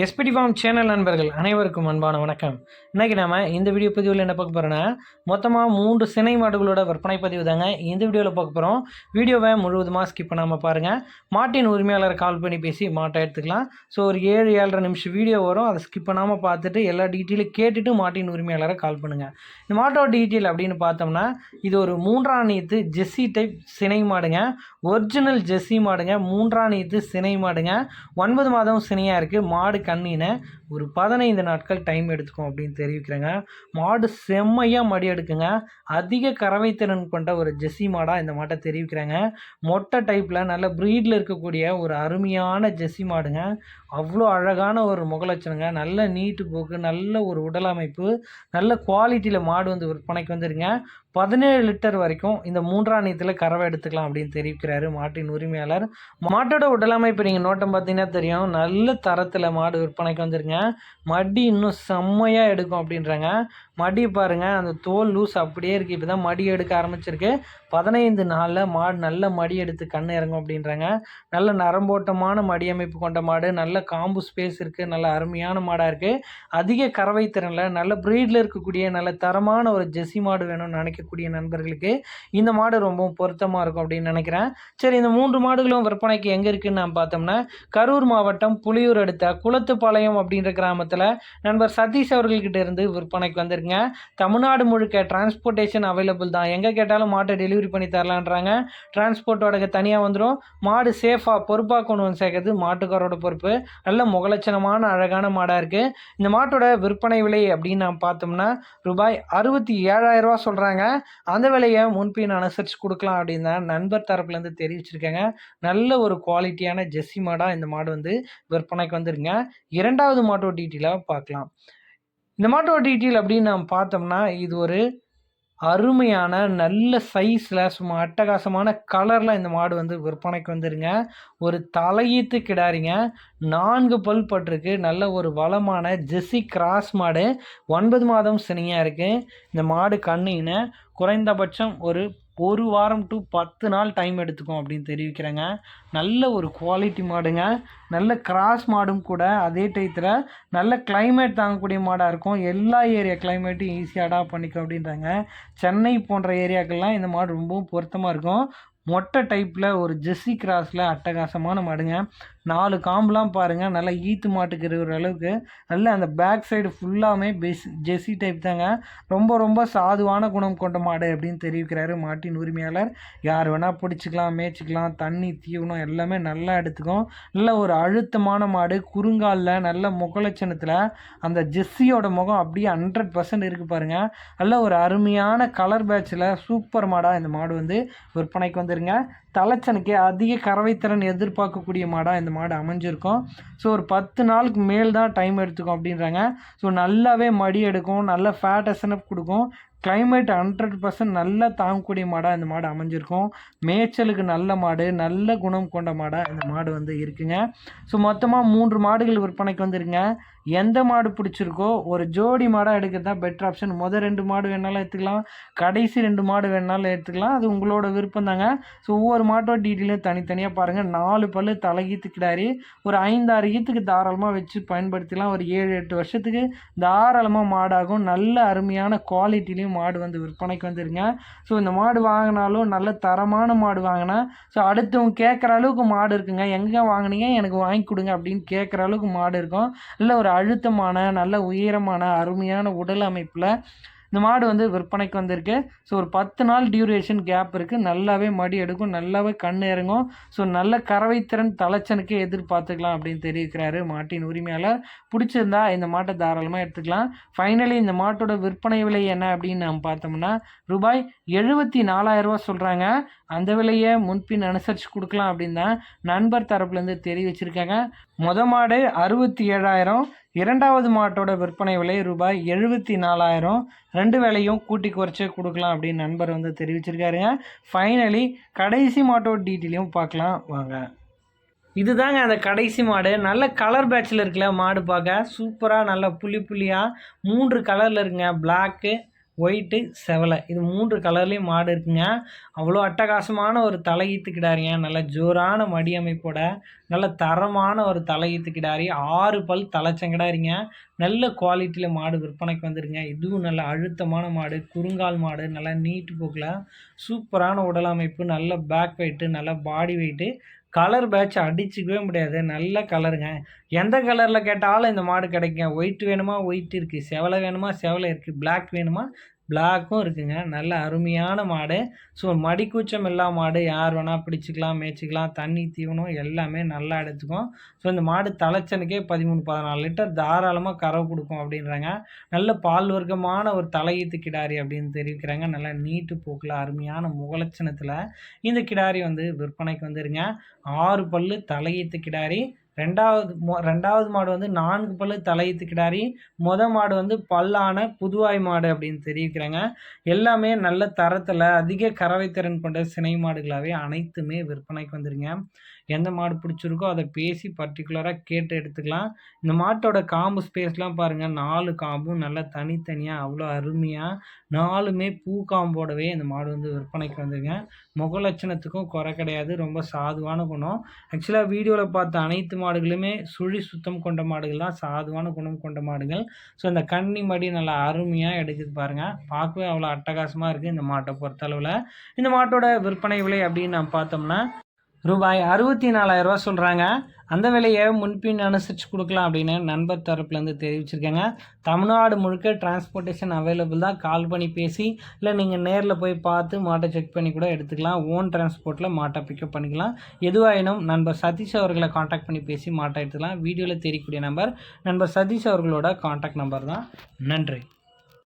SPD form channel நண்பர்கள் அனைவருக்கும் அன்பான வணக்கம். இன்றைக்கி நம்ம இந்த வீடியோ பதிவில் என்ன பார்க்க போகிறோன்னா மொத்தமாக மூன்று சினை மாடுகளோட விற்பனை பதிவு தாங்க. இந்த வீடியோவில் பார்க்க போகிறோம் வீடியோவை முழுவதுமாக ஸ்கிப் பண்ணாமல் பாருங்கள் மாட்டின் உரிமையாளர் கால் பண்ணி பேசி மாட்டை எடுத்துக்கலாம். ஸோ ஒரு ஏழு ஏழரை நிமிஷம் வீடியோ வரும். அதை ஸ்கிப் பண்ணாமல் பார்த்துட்டு எல்லா டீட்டெயிலும் கேட்டுட்டு மாட்டின் உரிமையாளரை கால் பண்ணுங்கள் இந்த மாட்டோட டீட்டெயில் அப்படின்னு பார்த்தோம்னா இது ஒரு மூன்றாம் நீத்து ஜெஸ்ஸி டைப் சினை மாடுங்க. ஒரிஜினல் ஜெஸ்ஸி மாடுங்க. மூன்றாம் நீத்து சினை மாடுங்க. ஒன்பது மாதம் சினையாக இருக்குது மாடு கண்ணினை ஒரு பதினைந்து நாட்கள் டைம் எடுத்துக்கும் அப்படின்னு தெரிவிக்கிறேங்க. மாடு செம்மையாக மடி எடுக்குங்க. அதிக கறவை திறன் கொண்ட ஒரு ஜெஸ்ஸி மாடாக இந்த மாட்டை தெரிவிக்கிறேங்க. மொட்டை டைப்பில் நல்ல ப்ரீடில் இருக்கக்கூடிய ஒரு அருமையான ஜெஸ்ஸி மாடுங்க. அவ்வளோ அழகான ஒரு முகலட்சணங்க. நல்ல நீட்டு போக்கு நல்ல ஒரு உடல் அமைப்பு நல்ல குவாலிட்டியில் மாடு வந்து விற்பனைக்கு வந்துருங்க. பதினேழு லிட்டர் வரைக்கும் இந்த மூன்றாம் நீத்தில் கறவை எடுத்துக்கலாம் அப்படின்னு தெரிவிக்கிறாரு மாட்டின் உரிமையாளர். மாட்டோட உடல் அமைப்பு நீங்கள் நோட்டம் பார்த்தீங்கன்னா தெரியும். நல்ல தரத்தில் மாடு விற்பனைக்கு வந்துருங்க. மடி இன்னும் செம்மையாக எடுக்கும் அப்படின்றாங்க. மடி பாருங்க அந்த தோல் லூஸ் அப்படியே இருக்குது இப்போ தான் மடி எடுக்க ஆரம்பிச்சிருக்கு. பதினைந்து நாளில் மாடு நல்ல மடி எடுத்து கண் இறங்கும் அப்படின்றாங்க. நல்ல நரம்போட்டமான மடி அமைப்பு கொண்ட மாடு. நல்ல காம்பு ஸ்பேஸ் இருக்குது நல்ல அருமையான மாடாக இருக்குது அதிக கறவை திறனில் நல்ல ப்ரீடில் இருக்கக்கூடிய நல்ல தரமான ஒரு ஜெர்சி மாடு வேணும்னு நினைக்கக்கூடிய நண்பர்களுக்கு இந்த மாடு ரொம்பவும் பொருத்தமாக இருக்கும் அப்படின்னு நினைக்கிறேன். சரி இந்த மூன்று மாடுகளும் விற்பனைக்கு எங்கே இருக்குன்னு நான் பார்த்தோம்னா கரூர் மாவட்டம் புலியூர் அடுத்த குளத்துப்பாளையம் அப்படின்ற கிராமத்தில் நண்பர் சதீஷ் அவர்கள்கிட்ட இருந்து விற்பனைக்கு வந்திருங்க. தமிழ்நாடு முழுக்க டிரான்ஸ்போர்ட்டேஷன் அவைலபிள் தான். எங்கே கேட்டாலும் மாட்டை டெலிவரி பண்ணி தரலான்றாங்க. டிரான்ஸ்போர்ட் வாடகை தனியாக வந்துடும் மாடு சேஃபாக பொறுப்பாக கொண்டு வந்து சேர்க்கறது மாட்டுக்காரோட பொறுப்பு. நல்ல முகலட்சணமான அழகான மாடாக இருக்குது இந்த மாட்டோட விற்பனை விலை அப்படின்னு நான் பார்த்தோம்னா ரூபாய் அறுபத்தி ஏழாயிரரூவா சொல்கிறாங்க அந்த விலையை முன்பின் அனுசரித்து கொடுக்கலாம் அப்படின்னு தான் நண்பர் தரப்புலேருந்து தெரிவிச்சிருக்கேங்க. நல்ல ஒரு குவாலிட்டியான ஜெஸ்ஸி மாடாக இந்த மாடு வந்து விற்பனைக்கு வந்துருங்க. இரண்டாவது மாட்டோ டீட்டெயிலாக பார்க்கலாம். இந்த மாட்டோ டீட்டெயில் அப்படின்னு நம்ம பார்த்தோம்னா இது ஒரு அருமையான நல்ல சைஸில் சும்மா அட்டகாசமான கலரில் இந்த மாடு வந்து விற்பனைக்கு வந்துருங்க. ஒரு தலையீத்து கிடாரிங்க. நான்கு பல் பட்டிருக்கு. நல்ல ஒரு வளமான ஜெஸ்ஸி கிராஸ் மாடு. ஒன்பது மாதம் சினியாக இருக்குது இந்த மாடு கண்ணின்னு குறைந்தபட்சம் ஒரு ஒரு வாரம் டு பத்து நாள் டைம் எடுத்துக்கும் அப்படின்னு தெரிவிக்கிறேங்க. நல்ல ஒரு குவாலிட்டி மாடுங்க. நல்ல கிராஸ் மாடும் கூட அதே டயத்தில் நல்ல கிளைமேட் தாங்கக்கூடிய மாடாக இருக்கும். எல்லா ஏரியா கிளைமேட்டும் ஈஸியாக அடாப்ட் பண்ணிக்கும் அப்படின்றாங்க. சென்னை போன்ற ஏரியாக்கள்லாம் இந்த மாடு ரொம்பவும் பொருத்தமாக இருக்கும். மொட்டை டைப்பில் ஒரு ஜெஸ்ஸி கிராஸில் அட்டகாசமான மாடுங்க. நாலு காம்புலாம் பாருங்கள் நல்லா ஈத்து மாட்டுக்கு இருக்கிற அளவுக்கு. நல்ல அந்த பேக் சைடு ஃபுல்லாமே பெஸ் ஜெஸ்ஸி டைப் தாங்க. ரொம்ப ரொம்ப சாதுவான குணம் கொண்ட மாடு அப்படின்னு தெரிவிக்கிறாரு மாட்டின் உரிமையாளர். யார் வேணால் பிடிச்சிக்கலாம் மேய்ச்சிக்கலாம் தண்ணி தீவனம் எல்லாமே நல்லா எடுத்துக்கும். நல்ல ஒரு அழுத்தமான மாடு. குறுங்காலில் நல்ல முகலட்சணத்தில் அந்த ஜெஸ்ஸியோட முகம் அப்படியே ஹண்ட்ரட் பர்சன்ட் இருக்குது பாருங்கள் நல்ல ஒரு அருமையான கலர் பேட்சில் சூப்பர் மாடாக இந்த மாடு வந்து விற்பனைக்கு வந்துருங்க. தலைச்சனுக்கு அதிக கறவைத்திறன் எதிர்பார்க்கக்கூடிய மாடாக இந்த மாடு அமைஞ்சிருக்கும். ஸோ ஒரு பத்து நாளுக்கு மேல் தான் டைம் எடுத்துக்கும் அப்படின்றாங்க. ஸோ நல்லாவே மடி எடுக்கும் நல்ல ஃபேட் எஸ்என்எஃப் கொடுக்கும். கிளைமேட் ஹண்ட்ரட் பர்சன்ட் நல்லா தாங்கக்கூடிய மாடாக இந்த மாடு அமைஞ்சிருக்கும். மேய்ச்சலுக்கு நல்ல மாடு நல்ல குணம் கொண்ட மாடாக இந்த மாடு வந்து இருக்குங்க. ஸோ மொத்தமாக மூன்று மாடுகள் விற்பனைக்கு வந்துருங்க எந்த மாடு பிடிச்சிருக்கோ ஒரு ஜோடி மாடாக எடுக்கிறது தான் பெட்டர் ஆப்ஷன் முதல் ரெண்டு மாடு வேணாலும் எடுத்துக்கலாம். கடைசி ரெண்டு மாடு வேணாலும் எடுத்துக்கலாம். அது உங்களோட விருப்பம் தாங்க. ஸோ ஒவ்வொரு மாட்டோட டீட்டெயிலும் தனித்தனியாக பாருங்கள் நாலு பல்லு தலையீத்து கிடாரி. ஒரு ஐந்தாறு ஈத்துக்கு தாராளமாக வச்சு பயன்படுத்திக்கலாம். ஒரு ஏழு எட்டு வருஷத்துக்கு தாராளமாக மாடாகும். நல்ல அருமையான குவாலிட்டிலையும் மாடு வந்து விற்பனைக்கு வந்துருங்க. ஸோ இந்த மாடு வாங்கினாலும் நல்ல தரமான மாடு வாங்கினா ஸோ அடுத்தவங்க கேட்குற அளவுக்கு மாடு இருக்குங்க. எங்கே வாங்குனீங்க? எனக்கு வாங்கி கொடுங்க அப்படின்னு கேட்குற அளவுக்கு மாடு இருக்கும். நல்ல ஒரு அழுத்தமான நல்ல உயரமான அருமையான உடல் அமைப்பில் இந்த மாடு வந்து விற்பனைக்கு வந்திருக்கு. ஸோ ஒரு பத்து நாள் டியூரேஷன் கேப் இருக்குது நல்லாவே மடி எடுக்கும். நல்லாவே கண் இறங்கும். ஸோ நல்ல கறவைத்திறன் தலைச்சனுக்கே எதிர்பார்த்துக்கலாம் அப்படின்னு தெரிவிக்கிறாரு மாட்டின் உரிமையாளர். பிடிச்சிருந்தா இந்த மாட்டை தாராளமாக எடுத்துக்கலாம். ஃபைனலி இந்த மாட்டோட விற்பனை விலை என்ன அப்படின்னு நம்ம பார்த்தோம்னா ரூபாய் எழுபத்தி நாலாயிரரூவா சொல்கிறாங்க அந்த விலையை முன்பின் அனுசரித்து கொடுக்கலாம் அப்படின்னு தான் நண்பர் தரப்புலேருந்து தெரிவிச்சிருக்காங்க. மொத மாடு அறுபத்தி ஏழாயிரம். இரண்டாவது மாட்டோட விற்பனை விலை ரூபாய் எழுபத்தி நாலாயிரம். ரெண்டு வேலையும் கூட்டி குறைச்சி கொடுக்கலாம் அப்படின்னு நண்பர் வந்து தெரிவிச்சிருக்காருங்க. ஃபைனலி கடைசி மாட்டோட டீட்டெயிலையும் பார்க்கலாம். வாங்க. இதுதாங்க அந்த கடைசி மாடு. நல்ல கலர் பேட்சில் இருக்குல்ல மாடு பார்க்க. சூப்பராக நல்ல புள்ளி புள்ளியாக மூன்று கலரில் இருக்குங்க. பிளாக்கு ஒயிட்டு செவலை. இது மூன்று கலர்லேயும் மாடு இருக்குங்க. அவ்வளோ அட்டகாசமான ஒரு தலையீத்து கிடாரிங்க நல்ல ஜோரான மடி அமைப்போட நல்ல தரமான ஒரு தலையீத்து கிடாரி ஆறு பல் தலைச்சங்கிடாரிங்க. நல்ல குவாலிட்டியில் மாடு விற்பனைக்கு வந்துருங்க. இதுவும் நல்ல அழுத்தமான மாடு குறுங்கால் மாடு நல்லா நீட்டு போக்கில். சூப்பரான உடல் அமைப்பு நல்ல பேக் வெயிட்டு நல்ல பாடி வெயிட்டு கலர் பேட்ச் அடிச்சுக்கவே முடியாது. நல்ல கலருங்க எந்த கலரில் கேட்டாலும் இந்த மாடு கிடைக்கும் ஒயிட் வேணுமா? ஒயிட் இருக்குது செவலை வேணுமா? செவலை இருக்குது பிளாக் வேணுமா? பிளாக்கும் இருக்குங்க. நல்ல அருமையான மாடு. ஸோ மடிக்கூச்சம் இல்லா மாடு யார் வேணால் பிடிச்சிக்கலாம் மேய்ச்சிக்கலாம். தண்ணி தீவனம் எல்லாமே நல்லா எடுத்துக்கும். ஸோ இந்த மாடு தலைச்சனுக்கே பதிமூணு பதினாலு லிட்டர் தாராளமாக கறவை கொடுக்கும் அப்படின்றாங்க. நல்ல பால் வர்க்கமான ஒரு தலையீத்து கிடாரி அப்படின்னு தெரிவிக்கிறாங்க. நல்லா நீட்டு போக்கில் அருமையான முகலட்சணத்தில் இந்த கிடாரி வந்து விற்பனைக்கு வந்துருங்க. ஆறு பல்லு தலையீத்து கிடாரி. ரெண்டாவது மொ ரெண்டாவது மாடு வந்து நான்கு பல்லு தலையீத்து கிடாரி மொத மாடு வந்து பல்லான புதுவாய் மாடு அப்படின்னு தெரிவிக்கிறாங்க. எல்லாமே நல்ல தரத்தில் அதிக கறவை திறன் கொண்ட சினை மாடுகளாகவே அனைத்துமே விற்பனைக்கு வந்துருங்க. எந்த மாடு பிடிச்சிருக்கோ அதை பேசி பர்டிகுலராக கேட்டு எடுத்துக்கலாம். இந்த மாட்டோட காம்பு ஸ்பேஸ்லாம் பாருங்கள் நாலு காம்பும் நல்லா தனித்தனியாக அவ்வளோ அருமையாக நாலுமே பூ காம்போடவே இந்த மாடு வந்து விற்பனைக்கு வந்துருங்க முக லட்சணத்துக்கும் குறை கிடையாது. ரொம்ப சாதுவான குணம். ஆக்சுவலாக வீடியோவில் பார்த்த அனைத்து மாடுகளுமே சுழி சுத்தம் கொண்ட மாடுகள் தான். சாதுவான குணம் கொண்ட மாடுகள். ஸோ இந்த கன்னி மடி நல்லா அருமையாக எடுக்குது பாருங்கள் பார்க்கவே அவ்வளோ அட்டகாசமாக இருக்குது இந்த மாட்டை பொறுத்தளவில். இந்த மாட்டோட விற்பனை விலை அப்படின்னு நம்ம பார்த்தோம்னா ரூபாய் அறுபத்தி நாலாயிரரூவா சொல்கிறாங்க அந்த விலையை முன்பின் அனுசரித்து கொடுக்கலாம் அப்படின்னு நண்பர் தரப்புலேருந்து தெரிவிச்சிருக்கேங்க. தமிழ்நாடு முழுக்க டிரான்ஸ்போர்ட்டேஷன் அவைலபிள் தான். கால் பண்ணி பேசி இல்லை நீங்கள் நேரில் போய் பார்த்து மாட்டை செக் பண்ணி கூட எடுத்துக்கலாம். ஓன் டிரான்ஸ்போர்ட்டில் மாட்டை பிக்கப் பண்ணிக்கலாம். எதுவாயினும் நண்பர் சதீஷ் அவர்களை காண்டாக்ட் பண்ணி பேசி மாட்டை எடுத்துக்கலாம். வீடியோவில் தெரியக்கூடிய நம்பர் நண்பர் சதீஷ் அவர்களோட காண்டாக்ட் நம்பர் தான். நன்றி.